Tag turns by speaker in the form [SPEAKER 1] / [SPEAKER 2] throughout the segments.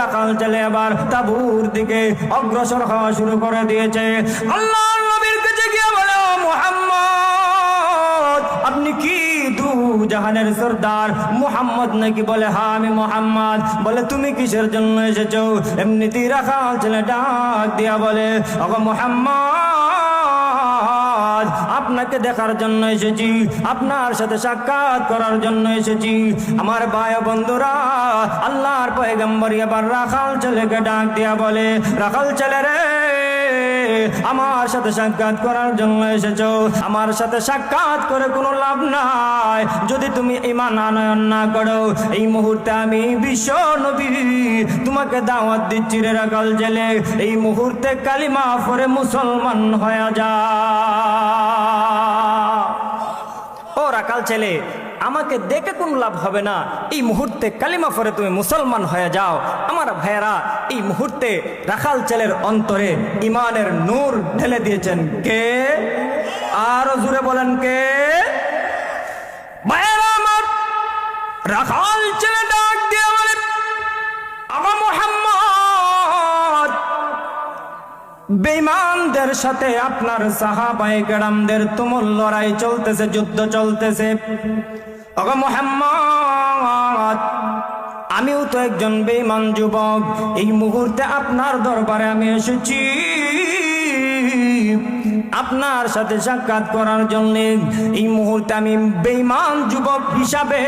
[SPEAKER 1] রাখাল চলে আবার তাবুর দিকে অগ্রসর হওয়া শুরু করে দিয়েছে। আল্লাহ নবীর কাছে গিয়ে বলো, মোহাম্মদ, আপনি কি জাহানের সর্দার? মোহাম্মদ নাকি বলে হা আমি মোহাম্মদ। বলে, তুমি কিসের জন্য এসেছ? এমনিতেই রাখাল ছেলে ডাক দিয়া বলে, ওগো মোহাম্মদ আপনাকে দেখার জন্য এসেছি, আপনার সাথে সাক্ষাৎ করার জন্য এসেছি। আমার ভাই বন্ধুরা, আল্লাহর পয়গম্বর এবার রাখাল ছেলেকে ডাক দিয়া বলে, রাখাল ছেলে রে আমার সাথে সাক্ষাৎ করার জন্য এসেছ। আমার সাথে সাক্ষাৎ করে কোনো লাভ নাই। যদি তুমি ইমান আনয়ন না করো, এই মুহূর্তে আমি বিশ্ব নবী। তোমাকে দাওয়াত দিচ্ছি রে রাখাল ছেলে এই মুহূর্তে কালিমা পরে মুসলমান হয়ে যা। ও রাকাল ছেলে আমাকে দেখে কোন লাভ হবে না। এই মুহূর্তে কালিমা পরে তুমি মুসলমান হয়ে যাও। আমার ভাইয়েরা, এই মুহূর্তে রাখাল ছেলের অন্তরে ইমানের নূর ঢেলে দিয়েছেন। কে? আরও জুড়ে বলেন কে? রাখাল ছেলে ডাক দিয়ে বলে আমার মোহাম্মদ সাথে আপনার সাহাবাই কেরামদের তুমুল লড়াই চলতেছে, যুদ্ধ চলতেছে। আমিও তো একজন বেঈমান যুবক। এই মুহূর্তে আপনার দরবারে আমি এসেছি। আপনার সাথে সাক্ষাৎ করার জন্য এই মুহূর্তে আমি বেঈমান যুবক হিসাবে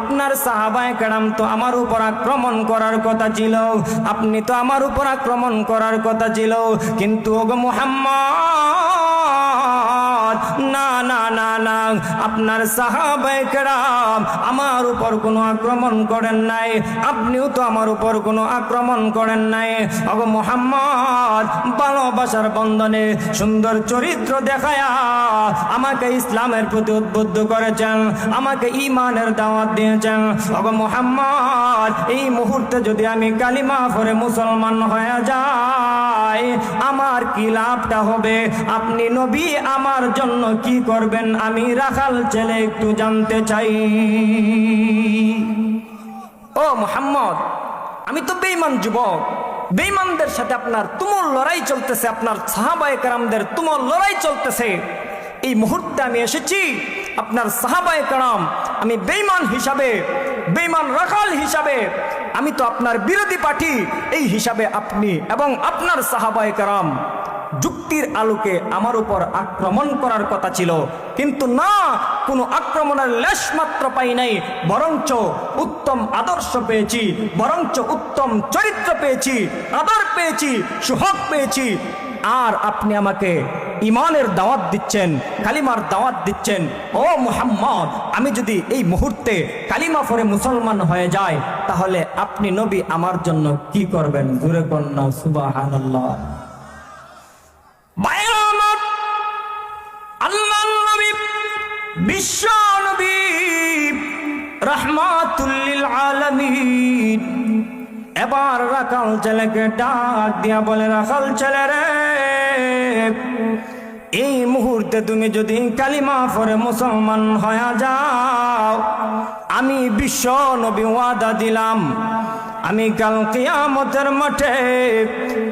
[SPEAKER 1] আপনার সাহাবায় কেরাম তো আমার উপর আক্রমণ করার কথা ছিল। আপনি তো আমার উপর আক্রমণ করার কথা ছিল। কিন্তু ওগো মোহাম্মদ না না না না। আপনার সাহাবাইকেরাম আমার উপর কোনো আক্রমণ করেন নাই। আপনিও তো আমার উপর কোনো আক্রমণ করেন নাই। ওগো মোহাম্মদ, ভালোবাসার বন্ধনে সুন্দর চরিত্র দেখায়া আমাকে ইসলামের প্রতি উদ্বুদ্ধ করেছেন, আমাকে ইমানের দাওয়াত দিয়েছেন। ওগো মোহাম্মদ, এই মুহূর্তে যদি আমি কালিমা পরে মুসলমান হয়ে যাই, আমার কি লাভটা হবে? আপনি নবী আমার জন্য কি করবেন? আমি রাখাল ছেলে একটু জানতে চাই। ও মোহাম্মদ, আমি তো বেইমান যুবক। বেইমানদের সাথে আপনার তুমুল লড়াই চলতেছে, আপনার সাহাবায়ে কারামদের তুমুল লড়াই চলতেছে। এই মুহূর্তে আমি এসেছি, আপনার সাহাবায়ে কারাম, আমি বেইমান হিসাবে বেইমান রাখাল হিসাবে, আমি তো আপনার বিরোধী পার্টি, এই হিসাবে আপনি এবং আপনার সাহাবায়ে কারাম। যুক্তির আলোকে আমার উপর আক্রমণ করার কথা ছিল। কিন্তু না কোনো আক্রমণের লেশ মাত্র পাই নাই বরঞ্চ উত্তম আদর্শ পেয়েছি বরঞ্চ উত্তম চরিত্র পেয়েছি আদর পেয়েছি সুহক পেয়েছি। আর আপনি আমাকে ইমানের দাওয়াত দিচ্ছেন কালিমার দাওয়াত দিচ্ছেন ও মুহাম্মদ আমি যদি এই মুহূর্তে কালিমা পরে মুসলমান হয়ে যায় তাহলে আপনি নবী আমার জন্য কি করবেন? জুরে কন্যা আমার, আল্লাহ নবী, বিশ্ব নবী রহমাতুল্লিল এবার রাখাল ছেলেকে ডাক দিয়া বলে, রাখাল ছেলে রে, এই মুহূর্তে তুমি যদি কালিমা পরে মুসলমান হয়ে যাও, আমি বিশ্ব নবী ওয়াদা দিলাম। আমি কাল কিয়ামতের মাঠে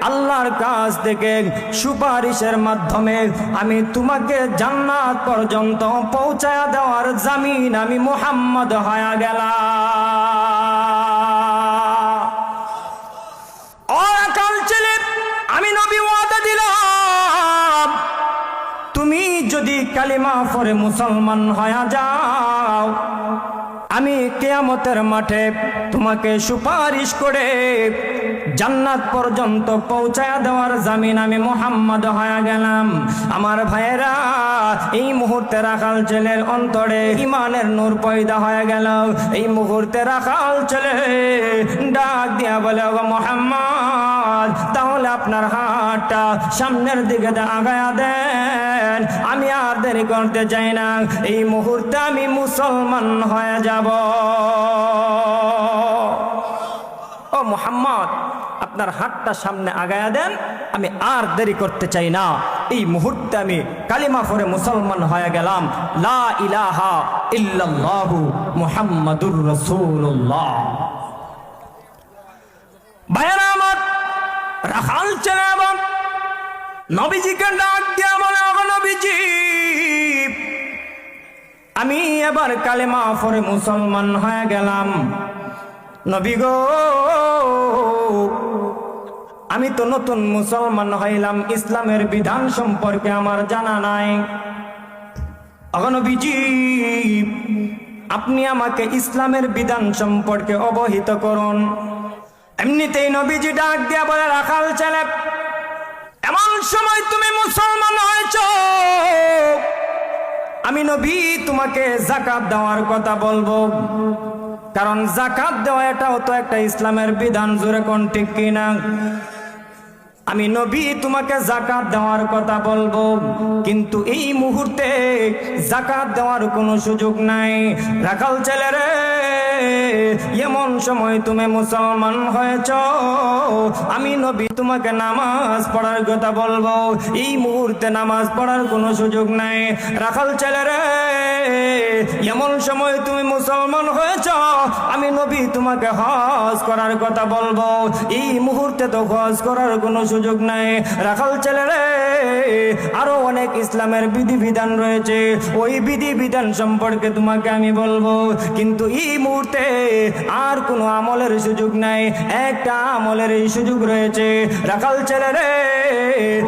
[SPEAKER 1] আল্লাহর কাছ থেকে সুপারিশের মাধ্যমে আমি তোমাকে জান্নাত পর্যন্ত পৌঁছায় দেওয়ার জামিন আমি মোহাম্মদ হয়ে গেলাম। ছেলে, আমি নবী ওয়াদা দিলাম। তুমি যদি কালিমা পরে মুসলমান হয়ে যাও আমি কেয়ামতের মাঠে তোমাকে সুপারিশ করে জান্নাত পর্যন্ত পৌঁছায় দেওয়ার জামিন আমি মোহাম্মদ হয়ে গেলাম। আমার ভাইয়েরা, এই মুহূর্তে রাখাল ছেলের অন্তরে ইমানের নূর পয়দা হয়ে গেল। এই মুহূর্তে রাখাল ছেলে ডাক দিয়া বলে ও তাহলে আপনার হাতটা সামনের দিকে আগায়া দেন। আমি আর দেরি করতে চাই না। এই মুহূর্তে আমি মুসলমান হয়ে যাব। ও মোহাম্মদ, আপনার হাতটা সামনে আগায়া দেন। আমি আর দেরি করতে চাই না। এই মুহূর্তে আমি কালিমা পরে মুসলমান হয়ে গেলাম। লা ইলাহা ইল্লাল্লাহু মুহাম্মাদুর রাসূলুল্লাহ। ভাইয়েরা আমার রাখাল ছেলে এবং নবীজিকে ডাক দিয়া বলে নবীজি, আমি এবার কালেমা পরে মুসলমান হয়ে গেলাম। নবী গো, আমি তো নতুন মুসলমান হইলাম, ইসলামের বিধান সম্পর্কে আমার জানা নাই। অগনবীজি আপনি আমাকে ইসলামের বিধান সম্পর্কে অবহিত করুন। এমনিতেই নবীজি ডাক দিয়া বলে, রাখাল ছেলে, এমন সময় তুমি মুসলমান হয়েছ। আমি নবী, তোমাকে জাকাত দেওয়ার কথা বলব। কারণ জাকাত দেওয়া এটাও তো একটা ইসলামের বিধান, জোরে কোন ঠিক কিনা? আমি নবী, তোমাকে জাকাত দেওয়ার কথা বলব। কিন্তু এই মুহূর্তে জাকাত দেওয়ার কোনো সুযোগ নাই। রাখাল ছেলে রে এমন সময় তুমি মুসলমান হয়েছ। আমি নবী, তোমাকে নামাজ পড়ার কথা বলব। এই মুহূর্তে নামাজ পড়ার কোনো সুযোগ নাই। রাখাল ছেলে রে এমন সময় তুমি মুসলমান হয়েছ, আমি নবী তোমাকে হজ করার কথা বলব। এই মুহূর্তে তো হজ করার কোনো সুযোগ নাই। রাখাল ছেলে রে, আরও অনেক ইসলামের বিধিবিধান রয়েছে। ওই বিধিবিধান সম্পর্কে তোমাকে আমি বলব। কিন্তু এই মুহূর্তে আর কোনো আমলের সুযোগ নাই। একটা আমলের এই সুযোগ রয়েছে। রাখাল ছেলে রে,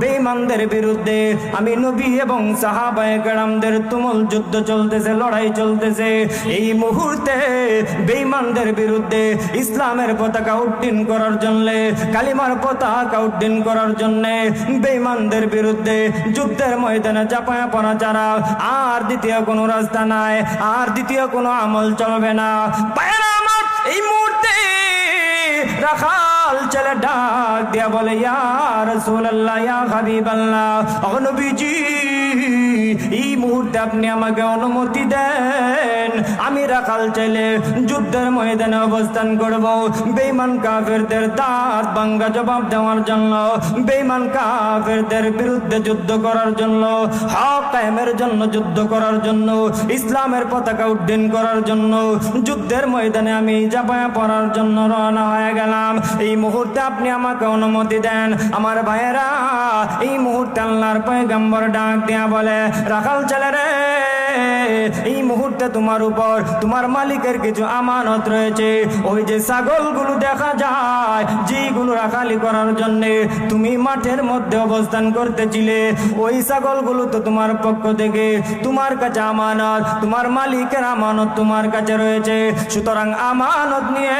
[SPEAKER 1] বেঈমানদের বিরুদ্ধে আমি নবী এবং সাহাবায়ে কেরামদের তুমুল যুদ্ধ চলতেছে, লড়াই চলতেছে। এই মুহূর্তে বেঈমানদের বিরুদ্ধে ইসলামের পতাকা উড্ডীন করার জন্য, কালিমার পতাকা উড্ডীন করার জন্য বেঈমানদের বিরুদ্ধে যুদ্ধের ময়দানে চাপায়া পড়া ছাড়া আর দ্বিতীয় কোনো রাস্তা নাই, আর দ্বিতীয় কোনো আমল চলবে না। এই মুহূর্তে রাখাল ছেলে ডাক দিয়া বলে, ইয়া রাসূলুল্লাহ, ইয়া হাবিবাল্লাহ ও নবীজি এই মুহূর্তে আপনি আমাকে অনুমতি দেন। রাখাল ছেলে যুদ্ধের ময়দানে অবস্থান করব। বেঈমান কাফেরদের দাঁত ভাঙ্গা জবাব দেওয়ার জন্য, বেঈমান কাফেরদের বিরুদ্ধে যুদ্ধ করার জন্য, হক কায়েমের জন্য যুদ্ধ করার জন্য, ইসলামের পতাকা উড্ডীন করার জন্য, যুদ্ধের ময়দানে আমি জাপায়া পড়ার জন্য রওনা হয়ে গেলাম। এই মুহূর্তে আপনি আমাকে অনুমতি দেন। আমার ভাইয়েরা, এই মুহূর্তে আল্লাহর পয়গম্বর ডাক দিয়া বলে, রাখাল ছেলে রে এই মুহূর্তে তোমার উপর তোমার মালিকের কিছু আমানত রয়েছে। ওই যে ছাগলগুলো দেখা যায় যেগুলো রাখালি করার জন্য তুমি মাঠের মধ্যে অবস্থান করতেছিলে। ওই ছাগলগুলো তো তোমার পক্ষ থেকে তোমার কাছে আমানত, তোমার মালিকের আমানত তোমার কাছে রয়েছে। সুতরাং আমানত নিয়ে,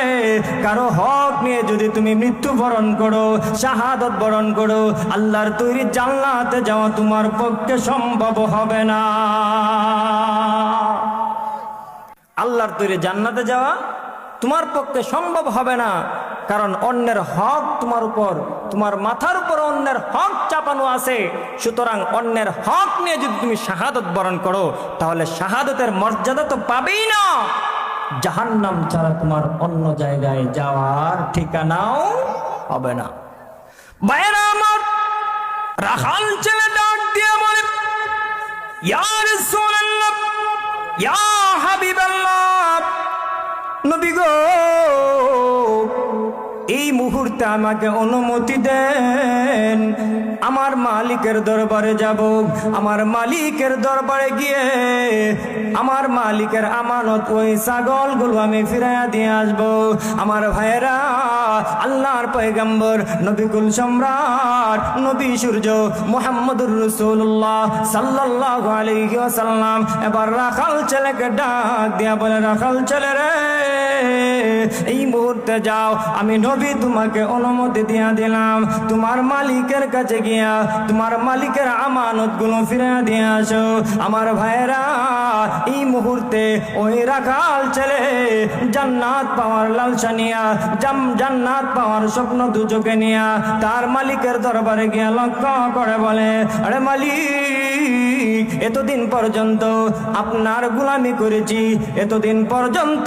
[SPEAKER 1] কারও হক নিয়ে যদি তুমি মৃত্যু বরণ করো, শাহাদত বরণ করো, আল্লাহর তৈরি জান্নাতে যাওয়া তোমার পক্ষে সম্ভব হবে না। আল্লাহর তৈরি জান্নাতে যাওয়া তোমার পক্ষে সম্ভব হবে না। কারণ অন্যের হক তোমার উপর, তোমার মাথার উপর অন্যের হক চাপানো আছে। সুতরাং অন্যের হক নিয়ে যদি তুমি শাহাদত বরণ করো, তাহলে শাহাদতের মর্যাদা তো পাবেই না। জাহান্নাম ছাড়া তোমার অন্য জায়গায় যাওয়ার ঠিকানাও হবে না। আমার, রাখাল ছেলে ডাক দিয়ে বলে এই মুহূর্তে আমাকে অনুমতি দেন। আমার মালিকের দরবারে যাব, আমার মালিকের দরবারে গিয়ে আমার মালিকের আমানত ওই ছাগলগুলো আমি ফিরাইয়া দিয়ে আসব। আমার ভাইয়েরা আল্লাহর পয়গম্বর, নবীকুল সম্রাট, নবী সূর্য মোহাম্মদুর রসুল্লাহ সাল্লাহ আলাইহি ওয়াসাল্লাম। এবার রাখাল ছেলেকে ডাক দিয়া বলে, রাখাল ছেলে রে মুহূর্তে যাও। আমি নবী তোমাকে অনুমতি দিয়া দিলাম। তোমার মালিকের কাছে গিয়া তোমার মালিকের আমানতগুলো ফিরে দিয়ে আসো। আমার ভাইয়েরা, এই মুহূর্তে ওই রাখাল ছেলে জান্নাত পাওয়ার লালসা নিয়া, জাম জান্নাত পাওয়ার স্বপ্ন দুচোখে নিয়া তার মালিকের দরবারে গিয়া লক্ষ্য করে বলে, আরে মালিক, এতদিন পর্যন্ত আপনার গুলামি করেছি। এতদিন পর্যন্ত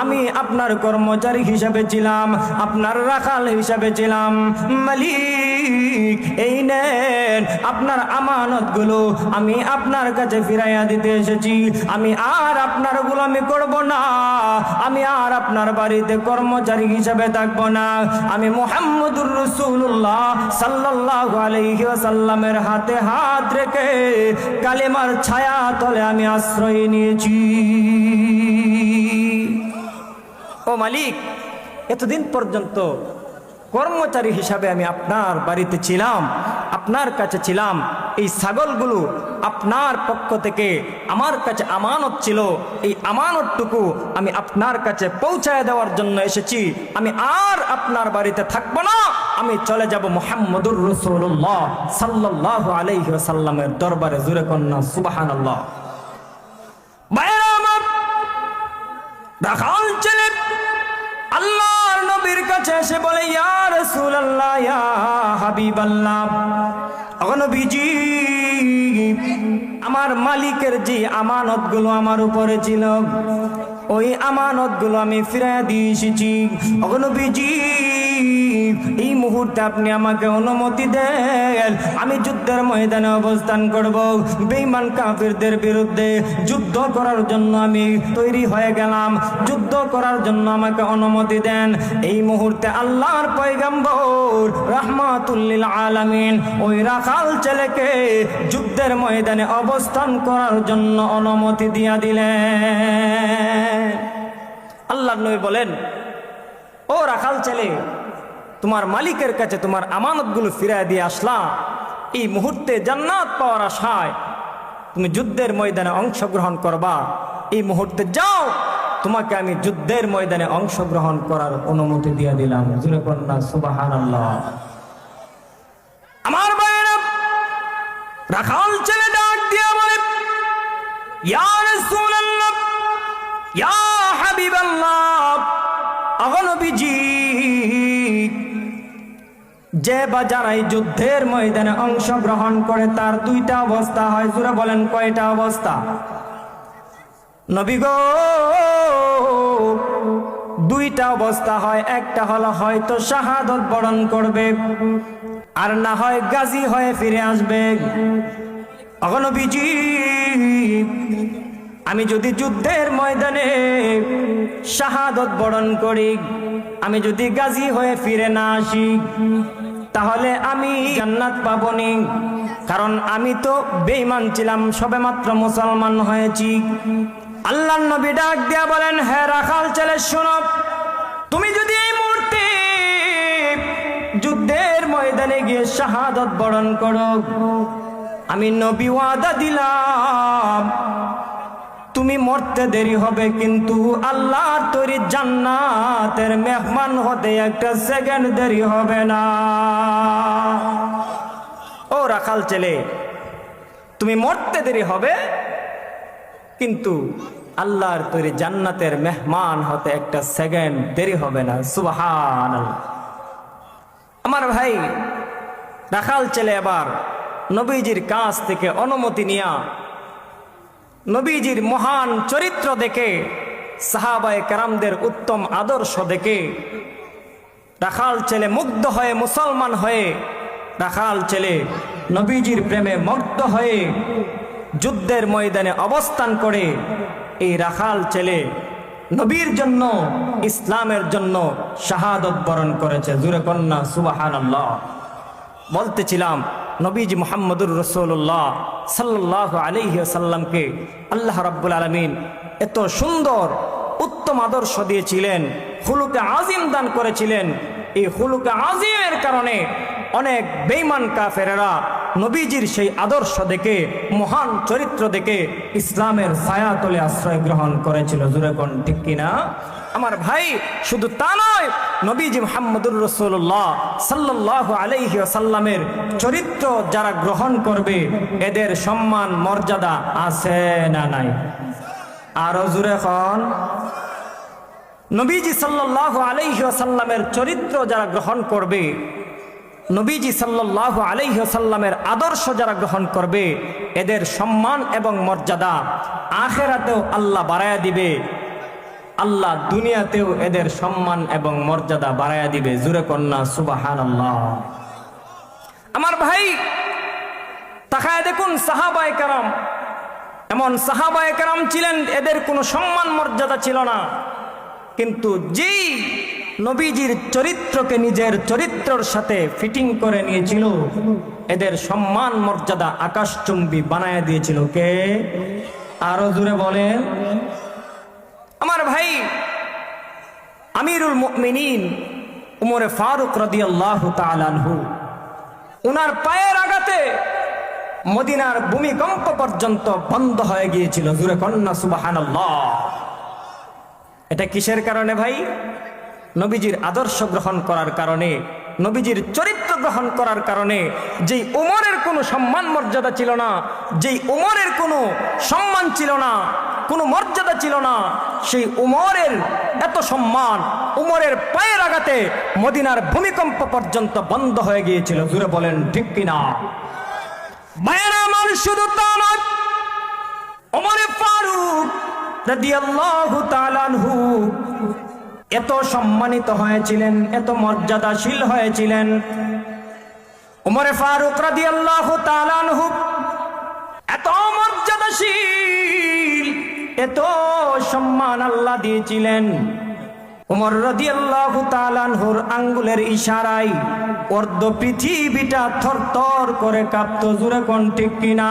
[SPEAKER 1] আমি আপনার কর্মচারী কর্মচারী হিসাবে ছিলাম, আপনার রাখাল হিসাবে ছিলাম। মালিক, এই নেন, আপনার আমানত আমানতগুলো আমি আপনার কাছে ফিরাইয়া দিতে এসেছি। আমি আর আপনার গোলামি করব না, আমি আর আপনার বাড়িতে কর্মচারী হিসাবে থাকব না। আমি মোহাম্মদুর রসুল্লাহ সাল্লাহ আলহি সাল্লামের হাতে হাত রেখে কালেমার ছায়া তলে আমি আশ্রয় নিয়েছি। মালিক, এতদিন পর্যন্ত কর্মচারী হিসাবে আমি আপনার বাড়িতে ছিলাম, আপনার কাছে ছিলাম। এই ছাগলগুলো আপনার পক্ষ থেকে আমার কাছে আমানত ছিল। এই আমানতটুকু আমি আপনার কাছে পৌঁছায় দেওয়ার জন্য এসেছি। আমি আর আপনার বাড়িতে থাকব না। আমি চলে যাব মোহাম্মদুর রসুল্লাহ সাল্লাহ আলাইহি সাল্লামের দরবারে, জুরে কন্যা সুবাহান আল্লাহ রাখাল ছেলে আল্লাহর নবীর কাছে এসে বলে, ইয়া রাসূলুল্লাহ, ইয়া হাবিবাল্লাহ। ও নবীজি, আমার মালিকের যে আমানতগুলো আমার উপরে ছিল, ওই আমানতগুলো আমি ফিরে দিয়ে এসেছি। ও নবীজি এই মুহূর্তে আপনি আমাকে অনুমতি দেন। আমি যুদ্ধের ময়দানে অবস্থান করব। বেঈমান কাফিরদের বিরুদ্ধে যুদ্ধ করার জন্য আমি তৈরি হয়ে গেলাম। যুদ্ধ করার জন্য আমাকে অনুমতি দেন। এই মুহূর্তে আল্লাহর পয়গাম্বর রাহমাতুল্লিল আলামিন ওই রাখাল ছেলেকে যুদ্ধের ময়দানে অবস্থান করার জন্য অনুমতি দিয়া দিলেন। আল্লাহ নবী বলেন, ও রাখাল ছেলে তোমার মালিকের কাছে তোমার আমানতগুলো ফিরায় দিয়ে আসলাম এই মুহূর্তে জান্নাত পাওয়ার আশায় তুমি যুদ্ধের ময়দানে অংশগ্রহণ করবা। এই মুহূর্তে যাও, তোমাকে আমি যুদ্ধের ময়দানে অংশগ্রহণ করার অনুমতি দিয়ে দিলাম। আমার বাইরে রাখাল ছেলে ডাক দিয়া বলে, ইয়া রাসূলুল্লাহ, ইয়া হাবিবাল্লাহ যে বা যারা এই যুদ্ধের ময়দানে অংশগ্রহণ করে, তার দুইটা অবস্থা হয়। জুড়ে বলেন, কয়টা অবস্থা? নবী গো, দুইটা অবস্থা হয়। একটা হলো হয়তো শাহাদত বরণ করবে, আর না হয় গাজী হয়ে ফিরে আসবে। অগনবীজি আমি যদি যুদ্ধের ময়দানে শাহাদত বরণ করি, আমি যদি গাজী হয়ে ফিরে না আসি তাহলে আমি জান্নাত পাবনি। কারণ আমি তো বেঈমান ছিলাম, সবেমাত্র মুসলমান হয়েছি। আল্লাহ নবী ডাক দিয়া বলেন হ্যাঁ রাখাল ছেলে শোনো। তুমি যদি এই মুহূর্তে যুদ্ধের ময়দানে গিয়ে শাহাদত বরণ করো, আমি নবী ওয়াদা দিলাম। তুমি মরতে দেরি হবে, কিন্তু আল্লাহর তৈরি জান্নাতের মেহমান হতে একটা সেকেন্ড দেরি হবে না। ও রাখাল ছেলে, তুমি মরতে দেরি হবে, কিন্তু আল্লাহর তৈরি জান্নাতের মেহমান হতে একটা সেকেন্ড দেরি হবে না। সুবাহান আমার ভাই, রাখাল ছেলে এবার নবীজির কাছ থেকে অনুমতি নিয়া নবীজির মহান চরিত্র দেখে সাহাবায় কারামদের উত্তম আদর্শ দেখে রাখাল ছেলে মুগ্ধ হয়ে মুসলমান হয়ে রাখাল ছেলে নবীজির প্রেমে মুগ্ধ হয়ে যুদ্ধের ময়দানে অবস্থান করে এই রাখাল ছেলে নবীর জন্য, ইসলামের জন্য শাহাদত বরণ করেছে। জুরে কন্যা সুবাহান বলতেছিলাম, নবীজ মোহাম্মদুর রসুল্লাহ সাল্লাহ আলহি সাল্লামকে আল্লাহ রাব্বুল আলমিন এত সুন্দর, উত্তম আদর্শ দিয়েছিলেন, হুলুকে আজিম দান করেছিলেন। এই হুলুকে আজিমের কারণে অনেক বেইমান কাফেরেরা নবীজির সেই আদর্শ দেখে, মহান চরিত্র দেখে ইসলামের ছায়াতলে আশ্রয় গ্রহণ করেছিল। জুরেকন ঠিক কিনা? আমার ভাই শুধু তা নয়, নবীজি মোহাম্মদুর রসুল্লাহ সাল্লাহ আলাইহি সাল্লামের চরিত্র যারা গ্রহণ করবে, এদের সম্মান, মর্যাদা আছে না নাই? আরও জুরে খন নবীজি সাল্লাহ আলাইহি সাল্লামের চরিত্র যারা গ্রহণ করবে, নবীজি সাল্লাহ আলাইসাল্লামের আদর্শ যারা গ্রহণ করবে, এদের সম্মান এবং মর্যাদা আখেরাতেও আল্লাহ বাড়ায়া দিবে। আল্লাহ দুনিয়াতেও এদের সম্মান এবং মর্যাদা বাড়াইয়া দিবে। জুরে কন্যা সুবাহান আমার ভাই, তাকায় দেখুন সাহাবায় কারাম। এমন সাহাবায় কারাম ছিলেন, এদের কোনো সম্মান মর্যাদা ছিল না। কিন্তু যেই নবীজির চরিত্রকে নিজের চরিত্রর সাথে ফিটিং করে নিয়েছিল, এদের সম্মান মর্যাদা আকাশচুম্বী বানায় দিয়েছিল। কে? আরও জুড়ে বলেন। আমার ভাই, আমিরুল মুমিনিন উমরে ফারুক রাদিয়াল্লাহু তাআলাহু উনার পায়ের আঘাতে মদিনার ভূমিকম্প পর্যন্ত বন্ধ হয়ে গিয়েছিল। জুরে কন্যা সুবহানাল্লাহ। এটা কিসের কারণে ভাই? নবীজির আদর্শ গ্রহণ করার কারণে, নবীজির চরিত্র গ্রহণ করার কারণে যেই উমরের কোনো সম্মান মর্যাদা ছিল না, যেই উমরের কোনো সম্মান ছিল না কোনো মর্যাদা ছিল না। সেই উমরের এত সম্মান, উমরের পায়ের আঘাতে মদিনার ভূমিকম্প পর্যন্ত বন্ধ হয়ে গিয়েছিল। জুড়ে বলেন, ঠিক কিনা? শুধু তা নয় আনহু এত সম্মানিত হয়েছিলেন, এত মর্যাদাশীল হয়েছিলেন। উমরে ফারুক তাআলা আনহু এত মর্যাদাশীল এত সম্মান আল্লাহ দিয়েছিলেন। উমর রদি তাআলা আনহুর আঙ্গুলের ইশারায় অর্ধ পৃথিবীটা থর করে কাঁপত জুড়ে কোন ঠিক কিনা?